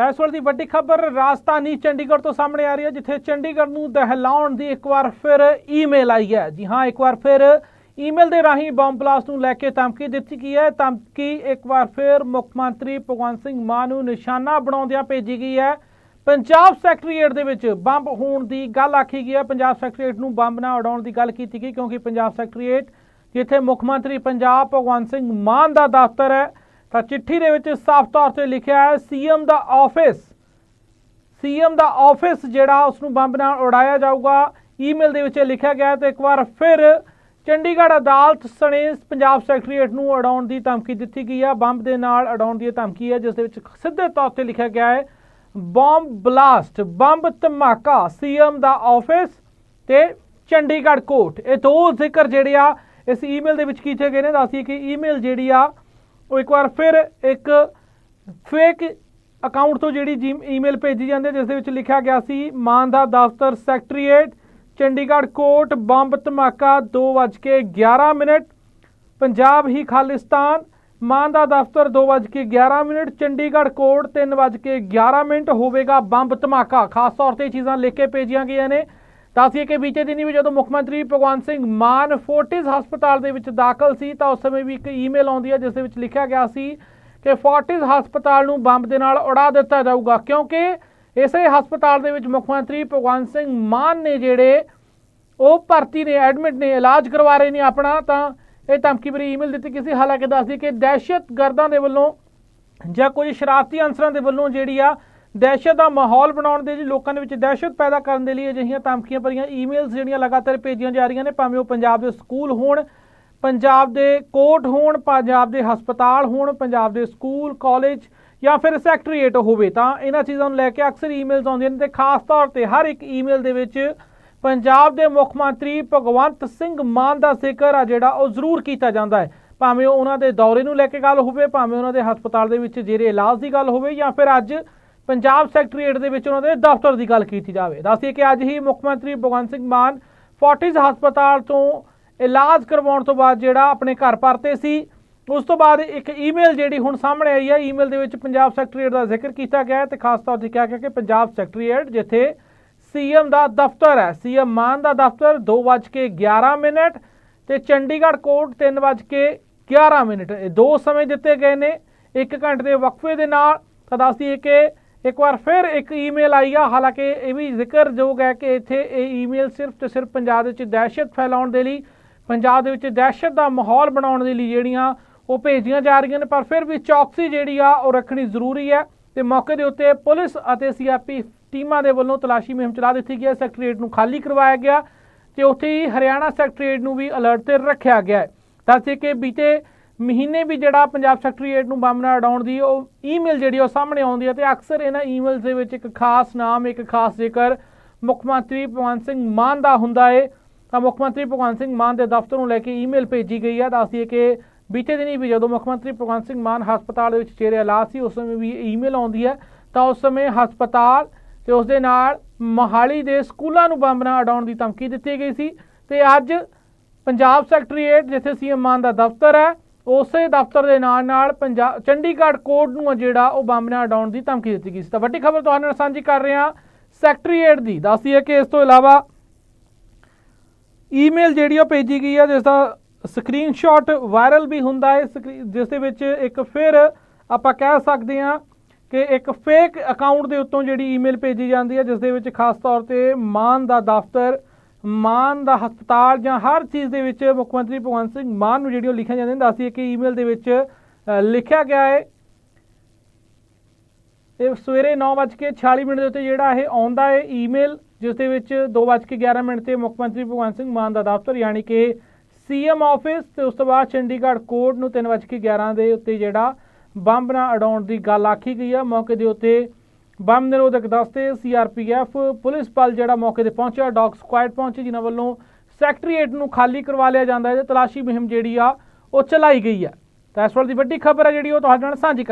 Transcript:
ਤਾਂ ਇਸ ਵੇਲੇ ਦੀ ਵੱਡੀ ਖਬਰ ਰਾਜਧਾਨੀ ਚੰਡੀਗੜ੍ਹ ਤੋਂ ਸਾਹਮਣੇ ਆ ਰਹੀ ਹੈ, ਜਿੱਥੇ ਚੰਡੀਗੜ੍ਹ ਨੂੰ ਦਹਿਲਾਉਣ ਦੀ ਇੱਕ ਵਾਰ ਫਿਰ ਈਮੇਲ ਆਈ ਹੈ। ਜੀ ਹਾਂ, ਇੱਕ ਵਾਰ ਫਿਰ ਈਮੇਲ ਦੇ ਰਾਹੀਂ ਬੰਬ ਬਲਾਸਟ ਨੂੰ ਲੈ ਕੇ ਧਮਕੀ ਦਿੱਤੀ ਗਈ ਹੈ। ਧਮਕੀ ਇੱਕ ਵਾਰ ਫਿਰ ਮੁੱਖ ਮੰਤਰੀ ਭਗਵੰਤ ਸਿੰਘ ਮਾਨ ਨੂੰ ਨਿਸ਼ਾਨਾ ਬਣਾਉਂਦਿਆਂ ਭੇਜੀ ਗਈ ਹੈ। ਪੰਜਾਬ ਸੈਕਟਰੀਏਟ ਦੇ ਵਿੱਚ ਬੰਬ ਹੋਣ ਦੀ ਗੱਲ ਆਖੀ ਗਈ ਹੈ। ਪੰਜਾਬ ਸੈਕਟਰੀਏਟ ਨੂੰ ਬੰਬ ਨਾ ਉਡਾਉਣ ਦੀ ਗੱਲ ਕੀਤੀ ਗਈ, ਕਿਉਂਕਿ ਪੰਜਾਬ ਸੈਕਟਰੀਏਟ ਜਿੱਥੇ ਮੁੱਖ ਮੰਤਰੀ ਪੰਜਾਬ ਭਗਵੰਤ ਸਿੰਘ ਮਾਨ ਦਾ ਦਫ਼ਤਰ ਹੈ ਤਾਂ ਚਿੱਠੀ ਦੇ ਵਿੱਚ ਸਾਫ਼ ਤੌਰ ਤੇ ਲਿਖਿਆ ਹੈ, ਸੀਐਮ ਦਾ ਆਫਿਸ। ਸੀਐਮ ਦਾ ਆਫਿਸ ਜਿਹੜਾ ਉਸ ਨੂੰ ਬੰਬ ਨਾਲ ਉਡਾਇਆ ਜਾਊਗਾ। ਈਮੇਲ ਦੇ ਵਿੱਚ ਇਹ ਲਿਖਿਆ ਗਿਆ ਹੈ ਤੇ ਇੱਕ ਵਾਰ ਫਿਰ ਚੰਡੀਗੜ੍ਹ ਅਦਾਲਤ ਸਣੇ ਪੰਜਾਬ ਸੈਕਟਰੀਏਟ ਨੂੰ ਉਡਾਉਣ ਦੀ ਧਮਕੀ ਦਿੱਤੀ ਗਈ ਹੈ। ਬੰਬ ਦੇ ਨਾਲ ਉਡਾਉਣ ਦੀ ਇਹ ਧਮਕੀ ਹੈ, ਜਿਸ ਦੇ ਵਿੱਚ ਸਿੱਧੇ ਤੌਰ ਤੇ ਲਿਖਿਆ ਗਿਆ ਹੈ, ਬੰਬ ਬਲਾਸਟ, ਬੰਬ ਧਮਾਕਾ, ਸੀਐਮ ਦਾ ਆਫਿਸ ਤੇ ਚੰਡੀਗੜ੍ਹ ਕੋਰਟ। ਇਹ ਦੋ ਜ਼ਿਕਰ ਜਿਹੜੇ ਆ ਇਸ ਈਮੇਲ ਦੇ ਵਿੱਚ ਕੀਤੇ ਗਏ ਨੇ। ਦੱਸੀ ਕਿ ਈਮੇਲ ਜਿਹੜੀ ਆ ਉਹ ਇੱਕ ਵਾਰ ਫਿਰ ਇੱਕ ਫੇਕ ਅਕਾਊਂਟ ਤੋਂ ਜਿਹੜੀ ਈਮੇਲ ਭੇਜੀ ਜਾਂਦੀ ਹੈ, ਜਿਸ ਦੇ ਵਿੱਚ ਲਿਖਿਆ ਗਿਆ ਸੀ, ਮਾਨ ਦਾ ਦਫ਼ਤਰ ਸੈਕਟਰੀਏਟ ਚੰਡੀਗੜ੍ਹ ਕੋਰਟ, ਬੰਬ ਧਮਾਕਾ 2:11 ਮਿੰਟ, ਪੰਜਾਬ ਹੀ ਖਾਲਿਸਤਾਨ, ਮਾਨ ਦਾ ਦਫ਼ਤਰ 2:11 ਮਿੰਟ, ਚੰਡੀਗੜ੍ਹ ਕੋਰਟ 3:11 ਮਿੰਟ, ਹੋਵੇਗਾ ਬੰਬ ਧਮਾਕਾ। ਖਾਸ ਤੌਰ ਤੇ ਚੀਜ਼ਾਂ ਲਿਖ ਕੇ ਭੇਜੀਆਂ ਗਈਆਂ ਨੇ। ਦੱਸੀਏ ਕਿ ਬੀਤੇ ਦਿਨੀ ਵੀ ਜਦੋਂ ਮੁੱਖ ਮੰਤਰੀ ਭਗਵੰਤ ਸਿੰਘ ਮਾਨ ਫੋਰਟਿਸ ਹਸਪਤਾਲ ਦੇ ਵਿੱਚ ਦਾਖਲ ਸੀ, ਤਾਂ ਉਸ ਸਮੇਂ ਵੀ ਇੱਕ ਈਮੇਲ ਆਉਂਦੀ ਹੈ, ਜਿਸ ਦੇ ਵਿੱਚ ਲਿਖਿਆ ਗਿਆ ਸੀ ਕਿ ਫੋਰਟਿਸ ਹਸਪਤਾਲ ਨੂੰ ਬੰਬ ਦੇ ਨਾਲ ਉਡਾ ਦਿੱਤਾ ਜਾਊਗਾ, ਕਿਉਂਕਿ ਇਸੇ ਹਸਪਤਾਲ ਦੇ ਵਿੱਚ ਮੁੱਖ ਮੰਤਰੀ ਭਗਵੰਤ ਸਿੰਘ ਮਾਨ ਨੇ ਜਿਹੜੇ ਉਹ ਭਰਤੀ ਨੇ, ਐਡਮਿਟ ਨੇ, ਇਲਾਜ ਕਰਵਾ ਰਹੇ ਨੇ ਆਪਣਾ, ਤਾਂ ਇਹ ਧਮਕੀ ਭਰੀ ਈਮੇਲ ਦਿੱਤੀ ਕਿਸੇ ਹਾਲਾਂਕਿ ਦੱਸਦੀ ਕਿ ਦਹਿਸ਼ਤਗਰਦਾਂ ਦੇ ਵੱਲੋਂ ਜਾਂ ਕੁਝ ਸ਼ਰਾਰਤੀ ਅਨਸਰਾਂ ਦੇ ਵੱਲੋਂ ਜਿਹੜੀ ਆ ਦਹਿਸ਼ਤ ਦਾ ਮਾਹੌਲ ਬਣਾਉਣ ਦੇ ਲਈ ਲੋਕਾਂ ਦੇ ਵਿੱਚ ਦਹਿਸ਼ਤ ਪੈਦਾ ਕਰਨ ਦੇ ਲਈ ਅਜਿਹੀਆਂ ਧਮਕੀਆਂ ਭਰੀਆਂ ਈਮੇਲਸ ਜਿਹੜੀਆਂ ਲਗਾਤਾਰ ਭੇਜੀਆਂ ਜਾ ਰਹੀਆਂ ਨੇ, ਭਾਵੇਂ ਉਹ ਪੰਜਾਬ ਦੇ ਸਕੂਲ ਹੋਣ, ਪੰਜਾਬ ਦੇ ਕੋਰਟ ਹੋਣ, ਪੰਜਾਬ ਦੇ ਹਸਪਤਾਲ ਹੋਣ, ਪੰਜਾਬ ਦੇ ਸਕੂਲ, ਕਾਲਜ ਜਾਂ ਫਿਰ ਸੈਕਟਰੀਏਟ ਹੋਵੇ, ਤਾਂ ਇਹਨਾਂ ਚੀਜ਼ਾਂ ਨੂੰ ਲੈ ਕੇ ਅਕਸਰ ਈਮੇਲਸ ਆਉਂਦੀਆਂ ਨੇ ਤੇ ਖਾਸ ਤੌਰ ਤੇ ਹਰ ਇੱਕ ਈਮੇਲ ਦੇ ਵਿੱਚ ਪੰਜਾਬ ਦੇ ਮੁੱਖ ਮੰਤਰੀ ਭਗਵੰਤ ਸਿੰਘ ਮਾਨ ਦਾ ਜ਼ਿਕਰ ਆ ਜਿਹੜਾ ਉਹ ਜ਼ਰੂਰ ਕੀਤਾ ਜਾਂਦਾ ਹੈ। ਭਾਵੇਂ ਉਹ ਉਹਨਾਂ ਦੇ ਦੌਰੇ ਨੂੰ ਲੈ ਕੇ ਗੱਲ ਹੋਵੇ, ਭਾਵੇਂ ਉਹਨਾਂ ਦੇ ਹਸਪਤਾਲ ਦੇ ਵਿੱਚ ਜਿਹੜੇ ਇਲਾਜ ਦੀ ਗੱਲ ਹੋਵੇ ਜਾਂ ਫਿਰ ਅੱਜ ਪੰਜਾਬ ਸੈਕਟਰੀਏਟ ਦੇ ਵਿੱਚ ਉਹਨਾਂ ਦੇ ਦਫ਼ਤਰ ਦੀ ਗੱਲ ਕੀਤੀ ਜਾਵੇ। ਦੱਸਦੀ ਕਿ ਅੱਜ ਹੀ ਮੁੱਖ ਮੰਤਰੀ ਭਗਵੰਤ ਸਿੰਘ ਮਾਨ ਫੋਰਟਿਸ ਹਸਪਤਾਲ ਤੋਂ ਇਲਾਜ ਕਰਵਾਉਣ ਤੋਂ ਬਾਅਦ ਜਿਹੜਾ ਆਪਣੇ ਘਰ ਪਰਤੇ ਸੀ, ਉਸ ਤੋਂ ਬਾਅਦ ਇੱਕ ਈਮੇਲ ਜਿਹੜੀ ਹੁਣ ਸਾਹਮਣੇ ਆਈ ਹੈ, ਈਮੇਲ ਦੇ ਵਿੱਚ ਪੰਜਾਬ ਸੈਕਟਰੀਏਟ ਦਾ ਜ਼ਿਕਰ ਕੀਤਾ ਗਿਆ ਹੈ ਤੇ ਖਾਸ ਤੌਰ ਤੇ ਕਿਹਾ ਗਿਆ ਕਿ ਪੰਜਾਬ ਸੈਕਟਰੀਏਟ ਜਿੱਥੇ ਸੀਐਮ ਦਾ ਦਫ਼ਤਰ ਹੈ, ਸੀਐਮ ਮਾਨ ਦਾ ਦਫ਼ਤਰ 2:11 ਮਿੰਟ ਤੇ ਚੰਡੀਗੜ੍ਹ ਕੋਰਟ 3:11 ਮਿੰਟ, ਇਹ ਦੋ ਸਮੇਂ ਦਿੱਤੇ ਗਏ ਨੇ 1 ਘੰਟੇ ਦੇ ਵਕਫੇ ਦੇ ਨਾਲ। ਤਾਂ ਦੱਸ ਦਈਏ ਕਿ ਇੱਕ ਵਾਰ ਫਿਰ ਇੱਕ ਈਮੇਲ ਆਈ ਆ, ਹਾਲਾਂਕਿ ਇਹ ਵੀ ਜ਼ਿਕਰਯੋਗ ਹੈ ਕਿ ਇੱਥੇ ਇਹ ਈਮੇਲ ਸਿਰਫ ਤੇ ਸਿਰਫ ਪੰਜਾਬ ਦੇ ਵਿੱਚ ਦਹਿਸ਼ਤ ਫੈਲਾਉਣ ਦੇ ਲਈ, ਪੰਜਾਬ ਦੇ ਵਿੱਚ ਦਹਿਸ਼ਤ ਦਾ ਮਾਹੌਲ ਬਣਾਉਣ ਦੇ ਲਈ ਜਿਹੜੀਆਂ ਉਹ ਭੇਜੀਆਂ ਜਾ ਰਹੀਆਂ ਨੇ, ਪਰ ਫਿਰ ਵੀ ਚੌਕਸੀ ਜਿਹੜੀ ਆ ਉਹ ਰੱਖਣੀ ਜ਼ਰੂਰੀ ਹੈ ਤੇ ਮੌਕੇ ਦੇ ਉੱਤੇ ਪੁਲਿਸ ਅਤੇ ਸੀਆਰਪੀ ਟੀਮਾਂ ਦੇ ਵੱਲੋਂ ਤਲਾਸ਼ੀ ਮੁਹਿੰਮ ਚਲਾ ਦਿੱਤੀ ਗਈ ਹੈ ਸੈਕਟਰੀਏਟ ਨੂੰ ਖਾਲੀ ਕਰਵਾਇਆ ਗਿਆ ਤੇ ਉੱਥੇ ਹੀ ਹਰਿਆਣਾ ਸੈਕਟਰੀਏਟ ਨੂੰ ਵੀ ਅਲਰਟ ਤੇ ਰੱਖਿਆ ਗਿਆ ਹੈ। ਦੱਸਦੇ ਕਿ ਬੀਤੇ ਮਹੀਨੇ ਵੀ ਜਿਹੜਾ ਪੰਜਾਬ ਸੈਕਟਰੀਏਟ ਨੂੰ ਬੰਬ ਨਾਲ ਉਡਾਉਣ ਦੀ ਉਹ ਈਮੇਲ ਜਿਹੜੀ ਉਹ ਸਾਹਮਣੇ ਆਉਂਦੀ ਹੈ ਤੇ ਅਕਸਰ ਇਹਨਾਂ ਈਮੇਲਸ ਦੇ ਵਿੱਚ ਇੱਕ ਖਾਸ ਨਾਮ, ਇੱਕ ਖਾਸ ਜ਼ਿਕਰ ਮੁੱਖ ਮੰਤਰੀ ਭਗਵੰਤ ਸਿੰਘ ਮਾਨ ਦਾ ਹੁੰਦਾ ਏ। ਤਾਂ ਮੁੱਖ ਮੰਤਰੀ ਭਗਵੰਤ ਸਿੰਘ ਮਾਨ ਦੇ ਦਫ਼ਤਰ ਨੂੰ ਲੈ ਕੇ ਈਮੇਲ ਭੇਜੀ ਗਈ ਹੈ ਦੱਸਦੀ ਹੈ ਕਿ ਬੀਤੇ ਦਿਨੀ ਵੀ ਜਦੋਂ ਮੁੱਖ ਮੰਤਰੀ ਭਗਵੰਤ ਸਿੰਘ ਮਾਨ ਹਸਪਤਾਲ ਦੇ ਵਿੱਚ ਚਿਹਰੇ ਇਲਾਜ ਸੀ, ਉਸ ਸਮੇਂ ਵੀ ਈਮੇਲ ਆਉਂਦੀ ਹੈ ਤਾਂ ਉਸ ਸਮੇਂ ਹਸਪਤਾਲ ਤੇ ਉਸ ਦੇ ਨਾਲ ਮਹਾਲੀ ਦੇ ਸਕੂਲਾਂ ਨੂੰ ਬੰਬ ਨਾਲ ਉਡਾਉਣ ਦੀ ਧਮਕੀ ਦਿੱਤੀ ਗਈ ਸੀ। ਤੇ ਅੱਜ ਪੰਜਾਬ ਸੈਕਟਰੀਏਟ, ਜਿੱਥੇ ਸੀਐਮ ਮਾਨ ਦਾ ਦਫ਼ਤਰ ਹੈ ਉਸੇ ਦਫ਼ਤਰ ਦੇ ਨਾਲ ਨਾਲ ਪੰਜਾਬ ਚੰਡੀਗੜ੍ਹ ਕੋਰਟ ਨੂੰ ਜਿਹੜਾ ਉਹ ਬੰਬ ਨਾਲ ਉਡਾਉਣ ਦੀ ਧਮਕੀ ਦਿੱਤੀ ਗਈ ਸੀ। ਤਾਂ ਵੱਡੀ ਖਬਰ ਤੁਹਾਡੇ ਨਾਲ ਸਾਂਝੀ ਕਰ ਰਹੇ ਹਾਂ ਸੈਕਟਰੀਏਟ ਦੀ। ਦੱਸਦੀ ਹੈ ਕਿ ਇਸ ਤੋਂ ਇਲਾਵਾ ਈਮੇਲ ਜਿਹੜੀ ਉਹ ਭੇਜੀ ਗਈ ਹੈ ਜਿਸ ਦਾ ਸਕਰੀਨਸ਼ਾਟ ਵਾਇਰਲ ਵੀ ਹੁੰਦਾ ਹੈ। ਸਕਰੀ- ਜਿਸ ਦੇ ਵਿੱਚ ਇੱਕ ਫਿਰ ਆਪਾਂ ਕਹਿ ਸਕਦੇ ਹਾਂ ਕਿ ਇੱਕ ਫੇਕ ਅਕਾਊਂਟ ਦੇ ਉੱਤੋਂ ਜਿਹੜੀ ਈਮੇਲ ਭੇਜੀ ਜਾਂਦੀ ਹੈ, ਜਿਸ ਦੇ ਵਿੱਚ ਖਾਸ ਤੌਰ ਤੇ ਮਾਨ ਦਾ ਦਫ਼ਤਰ ਮਾਨ ਦਾ ਹਸਪਤਾਲ ਜਾਂ ਹਰ ਚੀਜ਼ ਦੇ ਵਿੱਚ ਮੁੱਖ ਮੰਤਰੀ ਭਗਵੰਤ ਸਿੰਘ ਮਾਨ ਨੂੰ ਜਿਹੜੀ ਉਹ ਲਿਖਿਆ ਜਾਂਦੇ ਨੇ ਦੱਸਦੀ ਕਿ ਈਮੇਲ ਦੇ ਵਿੱਚ ਲਿਖਿਆ ਗਿਆ ਹੈ। ਇਹ ਸਵੇਰੇ 9:46 ਮਿੰਟ ਦੇ ਉੱਤੇ ਜਿਹੜਾ ਇਹ ਆਉਂਦਾ ਹੈ ਈਮੇਲ ਜਿਸ ਦੇ ਵਿੱਚ 2:11 ਮਿੰਟ ਤੇ ਮੁੱਖ ਮੰਤਰੀ ਭਗਵੰਤ ਸਿੰਘ ਮਾਨ ਦਾ ਦਫ਼ਤਰ, ਯਾਨੀ ਕਿ ਸੀਐਮ ਆਫਿਸ ਤੇ ਉਸ ਤੋਂ ਬਾਅਦ ਚੰਡੀਗੜ੍ਹ ਕੋਰਟ ਨੂੰ 3:11 ਦੇ ਉੱਤੇ ਜਿਹੜਾ ਬੰਬ ਨਾਲ ਉਡਾਉਣ ਦੀ ਗੱਲ ਆਖੀ ਗਈ ਹੈ। ਮੌਕੇ ਦੇ ਉੱਤੇ ਬੰਬ ਨਿਰੋਧਕ ਦਸਤੇ ਸੀਆਰਪੀਐਫ ਪੁਲਿਸ ਬਲ ਜਿਹੜਾ ਮੌਕੇ ਤੇ ਪਹੁੰਚਿਆ, ਡੌਗ ਸਕੁਐਡ ਪਹੁੰਚੀ, ਜਿਨ੍ਹਾਂ ਵੱਲੋਂ ਸੈਕਟਰੀਏਟ ਨੂੰ ਖਾਲੀ ਕਰਵਾ ਲਿਆ ਜਾਂਦਾ ਹੈ। ਤੇ ਤਲਾਸ਼ੀ ਮੁਹਿੰਮ ਜਿਹੜੀ ਆ, ਉਹ ਚਲਾਈ ਗਈ ਆ ਤਾਂ ਇਸ ਵੇਲੇ ਦੀ ਵੱਡੀ ਖਬਰ ਹੈ ਜਿਹੜੀ, ਉਹ ਤੁਹਾਡੇ ਨਾਲ ਸਾਂਝੀ ਕਰ